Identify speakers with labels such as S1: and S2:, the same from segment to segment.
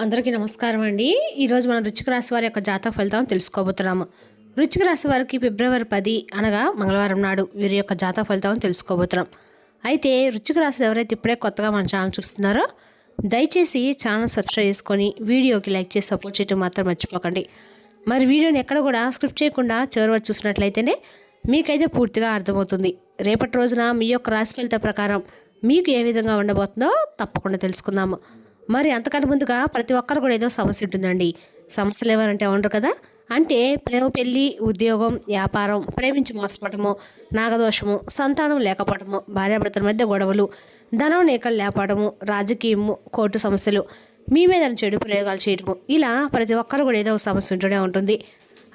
S1: అందరికీ నమస్కారం అండి. ఈరోజు మనం రుచిక రాశి వారి యొక్క జాతక ఫలితం తెలుసుకోబోతున్నాము. రుచిక రాశి వారికి ఫిబ్రవరి పది అనగా మంగళవారం నాడు వీరి యొక్క జాతక ఫలితం తెలుసుకోబోతున్నాం. అయితే రుచిక రాశి ఎవరైతే ఇప్పుడే కొత్తగా మన ఛానల్ చూస్తున్నారో దయచేసి ఛానల్ సబ్స్క్రైబ్ చేసుకొని వీడియోకి లైక్ చేసి సపోర్ట్ చేయడం మాత్రం మర్చిపోకండి. మరి వీడియోని ఎక్కడ కూడా స్క్రిప్ట్ చేయకుండా చివరి వరకు చూసినట్లయితేనే మీకైతే పూర్తిగా అర్థమవుతుంది. రేపటి రోజున మీ యొక్క రాశి ఫలితం ప్రకారం మీకు ఏ విధంగా ఉండబోతుందో తప్పకుండా తెలుసుకుందాము. మరి అంతకంటే ముందుగా ప్రతి ఒక్కరు కూడా ఏదో సమస్య ఉంటుందండి. సమస్యలు ఎవరంటే ఉండరు కదా? అంటే ప్రేమ పెళ్ళి ఉద్యోగం వ్యాపారం ప్రేమించి మోసపడము నాగదోషము సంతానం లేకపోవడము భార్యాభర్తల మధ్య గొడవలు ధనం నేకలు లేపడము రాజకీయము కోర్టు సమస్యలు మీ మీద చెడు ప్రయోగాలు చేయడము ఇలా ప్రతి ఒక్కరు కూడా ఏదో ఒక సమస్య ఉంటూనే ఉంటుంది.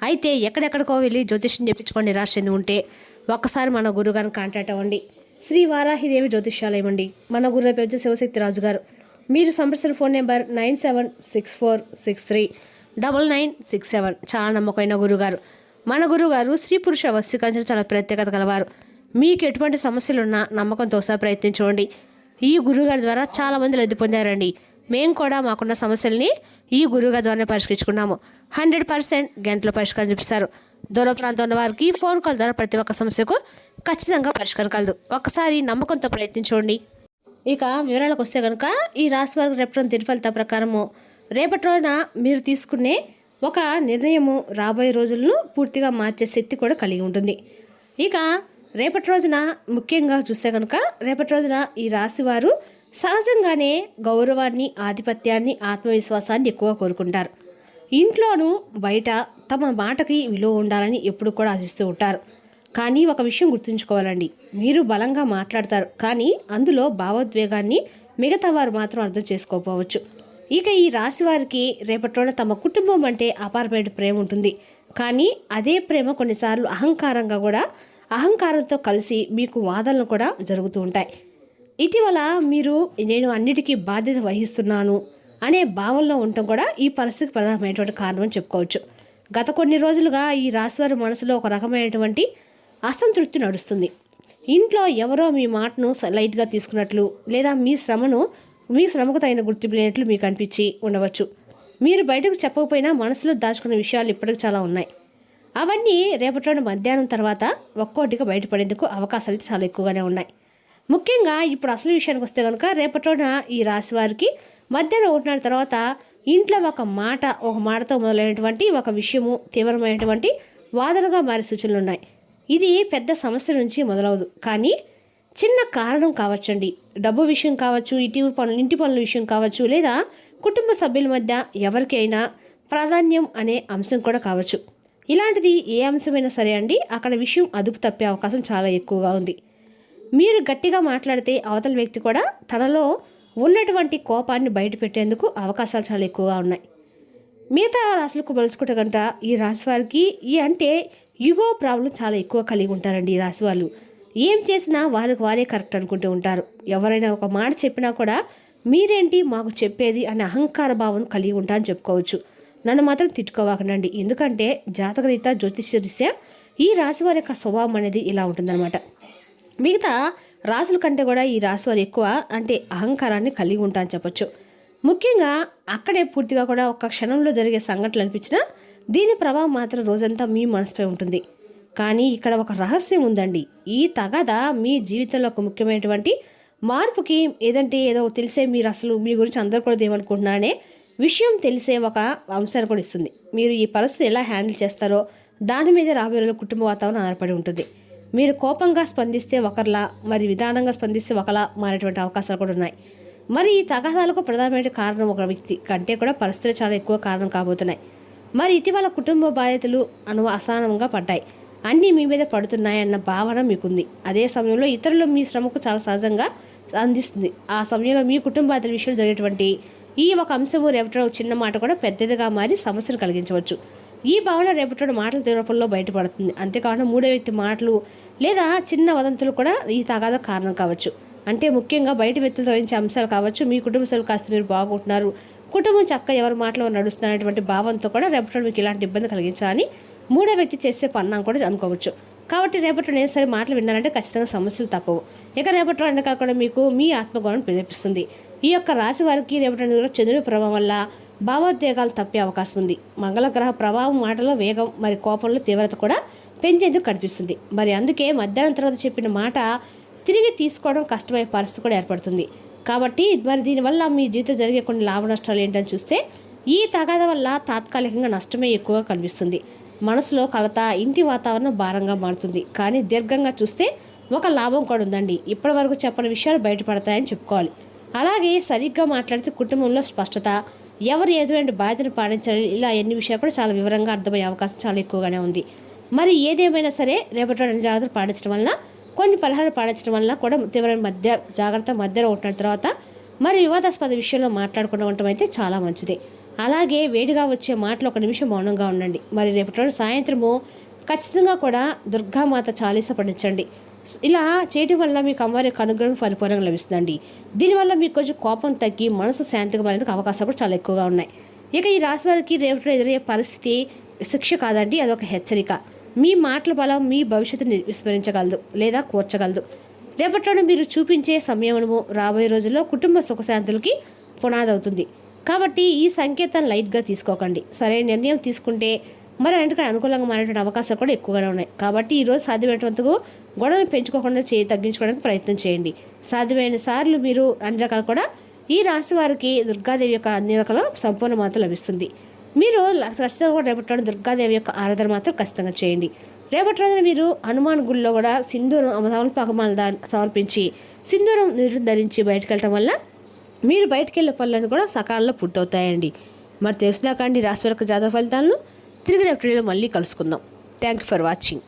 S1: అయితే ఎక్కడెక్కడికో వెళ్ళి జ్యోతిష్యం చెప్పించుకొని నిరాశ చెంది ఉంటే ఒక్కసారి మన గురుగారిని కాంటాక్ట్ అవ్వండి. శ్రీ వారాహిదేవి జ్యోతిష్యాలయం అండి. మన గురువు వచ్చి శివశక్తి రాజు గారు మీరు సంప్రదించిన phone number nine seven six four six three double nine six seven. చాలా నమ్మకమైన గురుగారు. మన గురుగారు స్త్రీ పురుష వస్తీకరించడం చాలా ప్రత్యేకత కలవారు. మీకు ఎటువంటి సమస్యలున్నా నమ్మకంతో సహా ప్రయత్నించండి. ఈ గురుగారి ద్వారా చాలామంది లబ్ధి పొందారండి. మేము కూడా మాకున్న సమస్యల్ని ఈ గురువుగారి ద్వారానే పరిష్కరించుకున్నాము. హండ్రెడ్ పర్సెంట్ గంటలో పరిష్కారం చూపిస్తారు. దూర ప్రాంతం ఉన్న వారికి ఫోన్ కాల్ ద్వారా ప్రతి ఒక్క సమస్యకు ఖచ్చితంగా పరిష్కారం కలదు. ఒకసారి నమ్మకంతో ప్రయత్నించండి. ఇక వివరాలకు వస్తే కనుక ఈ రాశి వారికి రేపటి తిరుఫలిత ప్రకారము. రేపటి రోజున మీరు తీసుకునే ఒక నిర్ణయము రాబోయే రోజులను పూర్తిగా మార్చే శక్తి కూడా కలిగి ఉంటుంది. ఇక రేపటి రోజున ముఖ్యంగా చూస్తే కనుక రేపటి రోజున ఈ రాశి వారు సహజంగానే గౌరవాన్ని ఆధిపత్యాన్ని ఆత్మవిశ్వాసాన్ని ఎక్కువ కోరుకుంటారు. ఇంట్లోనూ బయట తమ మాటకి విలువ ఉండాలని ఎప్పుడు కూడా ఆశిస్తూ ఉంటారు. కానీ ఒక విషయం గుర్తుంచుకోవాలండి. మీరు బలంగా మాట్లాడతారు కానీ అందులో భావోద్వేగాన్ని మిగతా వారు మాత్రం అర్థం చేసుకోకపోవచ్చు. ఇక ఈ రాశి వారికి రేపటి తమ కుటుంబం అంటే అపారమైన ప్రేమ ఉంటుంది. కానీ అదే ప్రేమ కొన్నిసార్లు అహంకారంగా కూడా అహంకారంతో కలిసి మీకు వాదనలు కూడా జరుగుతూ ఉంటాయి. ఇటీవల మీరు నేను అన్నిటికీ బాధ్యత వహిస్తున్నాను అనే భావనలో ఉండటం కూడా ఈ పరిస్థితికి ప్రధానమైనటువంటి కారణం చెప్పుకోవచ్చు. గత కొన్ని రోజులుగా ఈ రాశివారి మనసులో ఒక రకమైనటువంటి అసంతృప్తి నడుస్తుంది. ఇంట్లో ఎవరో మీ మాటను లైట్గా తీసుకున్నట్లు లేదా మీ శ్రమను మీ శ్రమకు తగిన గుర్తింపు లేనట్లు మీకు అనిపించి ఉండవచ్చు. మీరు బయటకు చెప్పకపోయినా మనసులో దాచుకున్న విషయాలు ఇప్పటికి చాలా ఉన్నాయి. అవన్నీ రేపటి మధ్యాహ్నం తర్వాత ఒక్కోటిగా బయటపడేందుకు అవకాశాలు అయితే చాలా ఎక్కువగానే ఉన్నాయి. ముఖ్యంగా ఇప్పుడు అసలు విషయానికి వస్తే కనుక రేపటిన ఈ రాశి వారికి మధ్యాహ్నం ఒకటిన్నర తర్వాత ఇంట్లో ఒక మాట ఒక మాటతో మొదలైనటువంటి ఒక విషయము తీవ్రమైనటువంటి వాదనగా మారే సూచనలు ఉన్నాయి. ఇది పెద్ద సమస్య నుంచి మొదలవదు. కానీ చిన్న కారణం కావచ్చండి. డబ్బు విషయం కావచ్చు ఇటీ పనులు ఇంటి పనుల విషయం కావచ్చు లేదా కుటుంబ సభ్యుల మధ్య ఎవరికైనా ప్రాధాన్యం అనే అంశం కూడా కావచ్చు. ఇలాంటిది ఏ అంశమైనా సరే అండి అక్కడ విషయం అదుపు తప్పే అవకాశం చాలా ఎక్కువగా ఉంది. మీరు గట్టిగా మాట్లాడితే అవతల వ్యక్తి కూడా తనలో ఉన్నటువంటి కోపాన్ని బయట పెట్టేందుకు అవకాశాలు చాలా ఎక్కువగా ఉన్నాయి. మిగతా రాశులకు పోల్చుకుంటే కనుక ఈ రాశి వారికి ఈ అంటే యుగో ప్రాబ్లం చాలా ఎక్కువ కలిగి ఉంటారండి ఈ రాశి వాళ్ళు. ఏం చేసినా వారికి వారే కరెక్ట్ అనుకుంటూ ఉంటారు. ఎవరైనా ఒక మాట చెప్పినా కూడా మీరేంటి మాకు చెప్పేది అనే అహంకార భావం కలిగి ఉంటా అని చెప్పుకోవచ్చు. నన్ను మాత్రం తిట్టుకోవాకండి ఎందుకంటే జాతకరీత్యా జ్యోతిష్యరీత్యా ఈ రాశి వారి యొక్క స్వభావం అనేది ఇలా ఉంటుందన్నమాట. మిగతా రాసుల కంటే కూడా ఈ రాశి వారు ఎక్కువ అంటే అహంకారాన్ని కలిగి ఉంటా అని చెప్పొచ్చు. ముఖ్యంగా అక్కడే పూర్తిగా కూడా ఒక క్షణంలో జరిగే సంఘటనలు అనిపించినా దీని ప్రభావం మాత్రం రోజంతా మీ మనసుపై ఉంటుంది. కానీ ఇక్కడ ఒక రహస్యం ఉందండి. ఈ తగద మీ జీవితంలో ఒక ముఖ్యమైనటువంటి మార్పుకి ఏదంటే ఏదో తెలిసే మీరు అసలు మీ గురించి అందరూ కూడా ఏమనుకుంటున్నారనే విషయం తెలిసే ఒక అంశాన్ని కూడా ఇస్తుంది. మీరు ఈ పరిస్థితి ఎలా హ్యాండిల్ చేస్తారో దాని మీద రాబోయే కుటుంబ వాతావరణం ఆధారపడి ఉంటుంది. మీరు కోపంగా స్పందిస్తే ఒకరిలా మరి విధానంగా స్పందిస్తే ఒకలా మారేటువంటి అవకాశాలు కూడా ఉన్నాయి. మరి ఈ తగాదాలకు ప్రధానమైన కారణం ఒక వ్యక్తి. కంటే కూడా పరిస్థితులు చాలా ఎక్కువ కారణం కాబోతున్నాయి. మరి ఇటీవల కుటుంబ బాధ్యతలు అను అసహనంగా పడ్డాయి. అన్నీ మీ మీద పడుతున్నాయన్న భావన మీకుంది. అదే సమయంలో ఇతరులు మీ శ్రమకు చాలా సహజంగా అందిస్తుంది. ఆ సమయంలో మీ కుటుంబ బాధ్యతల విషయంలో జరిగేటువంటి ఈ ఒక అంశము రేపటిలో చిన్న మాట కూడా పెద్దదిగా మారి సమస్యను కలిగించవచ్చు. ఈ భావన రేపటి మాటల తీవ్రపంలో బయటపడుతుంది. అంతేకాకుండా మూడో వ్యక్తి మాటలు లేదా చిన్న వదంతులు కూడా ఈ తగాద కారణం కావచ్చు. అంటే ముఖ్యంగా బయట వ్యక్తులు తొలగించే అంశాలు కావచ్చు. మీ కుటుంబ సభ్యులు కాస్త మీరు బాగుంటున్నారు. కుటుంబం చక్క ఎవరి మాటలో నడుస్తున్నటువంటి భావంతో కూడా రేపటి మీకు ఇలాంటి ఇబ్బంది కలిగించాలని మూడో వ్యక్తి చేసే పన్నాం కూడా అనుకోవచ్చు. కాబట్టి రేపటి నేను సరే మాటలు విన్నారంటే ఖచ్చితంగా సమస్యలు తప్పవు. ఇక రేపటి రెండు కాకుండా మీకు మీ ఆత్మగౌరవం ప్రేరేపిస్తుంది. ఈ యొక్క రాశి వారికి రేపటి కూడా చంద్రుడి ప్రభావం వల్ల భావోద్వేగాలు తప్పే అవకాశం ఉంది. మంగళగ్రహ ప్రభావం మాటలో వేగం మరి కోపంలో తీవ్రత కూడా పెంచేందుకు కనిపిస్తుంది. మరి అందుకే మధ్యాహ్నం తర్వాత చెప్పిన మాట తిరిగి తీసుకోవడం కష్టమయ్యే పరిస్థితి కూడా ఏర్పడుతుంది. కాబట్టి మరి దీనివల్ల మీ జీవితం జరిగే కొన్ని లాభ నష్టాలు ఏంటని చూస్తే ఈ తగాద వల్ల తాత్కాలికంగా నష్టమే ఎక్కువగా కనిపిస్తుంది. మనసులో కలత ఇంటి వాతావరణం భారంగా మారుతుంది. కానీ దీర్ఘంగా చూస్తే ఒక లాభం కూడా ఉందండి. ఇప్పటి వరకు చెప్పని విషయాలు బయటపడతాయని చెప్పుకోవాలి. అలాగే సరిగ్గా మాట్లాడితే కుటుంబంలో స్పష్టత ఎవరు ఎదురైన బాధ్యతను పాటించాలి ఇలా ఎన్ని విషయాలు కూడా చాలా వివరంగా అర్థమయ్యే అవకాశం చాలా ఎక్కువగానే ఉంది. మరి ఏదేమైనా సరే రేపటి జాగ్రత్తలు పాటించడం వలన కొన్ని పలహారాలు పాటించడం వల్ల కూడా తీవ్రమైన మధ్య జాగ్రత్త మధ్యలో ఉంటున్న తర్వాత మరి వివాదాస్పద విషయంలో మాట్లాడకుండా ఉండటం అయితే చాలా మంచిది. అలాగే వేడిగా వచ్చే మాటలు ఒక నిమిషం మౌనంగా ఉండండి. మరి రేపటి రోజు సాయంత్రము ఖచ్చితంగా కూడా దుర్గామాత చాలీస పఠించండి. ఇలా చేయడం వల్ల మీకు అమ్మవారి యొక్క అనుగ్రహం పరిపూర్ణంగా లభిస్తుందండి. దీనివల్ల మీకు కొంచెం కోపం తగ్గి మనసు శాంతిగా మారేందుకు అవకాశాలు కూడా చాలా ఎక్కువగా ఉన్నాయి. ఇక ఈ రాశి వారికి రేపటి ఎదురయ్యే పరిస్థితి శిక్ష కాదండి అదొక హెచ్చరిక. మీ మాటల బలం మీ భవిష్యత్తుని విస్మరించగలదు లేదా కూర్చగలదు. రేపటిలో మీరు చూపించే సమయము రాబోయే రోజుల్లో కుటుంబ సుఖశాంతులకి పునాది అవుతుంది కాబట్టి ఈ సంకేతం లైట్గా తీసుకోకండి. సరైన నిర్ణయం తీసుకుంటే మరి అంటే అనుకూలంగా మారేటువంటి అవకాశాలు కూడా ఎక్కువగానే ఉన్నాయి. కాబట్టి ఈరోజు సాధ్యమైనంతకు గొడవలు పెంచుకోకుండా చేయి తగ్గించుకోవడానికి ప్రయత్నం చేయండి. సాధ్యమైన సార్లు మీరు అన్ని రకాలు కూడా ఈ రాశి వారికి దుర్గాదేవి యొక్క అన్ని రకాల సంపూర్ణ మాత్రం లభిస్తుంది. మీరు ఖచ్చితంగా కూడా రేపటి దుర్గాదేవి యొక్క ఆరాధన మాత్రం ఖచ్చితంగా చేయండి. రేపటి రోజున మీరు హనుమాన్ గుడిలో కూడా సింధూరం సమర్పకమాలు దా సమర్పించి సింధూరం నీరు ధరించి బయటకు వెళ్ళటం వల్ల మీరు బయటకు వెళ్ళే పనులను కూడా సకాలంలో పూర్తవుతాయండి. మరి తెలుసుదాకండి రాశి వరకు జాతక ఫలితాలను. తిరిగి రేపటి మళ్ళీ కలుసుకుందాం. Thank you for watching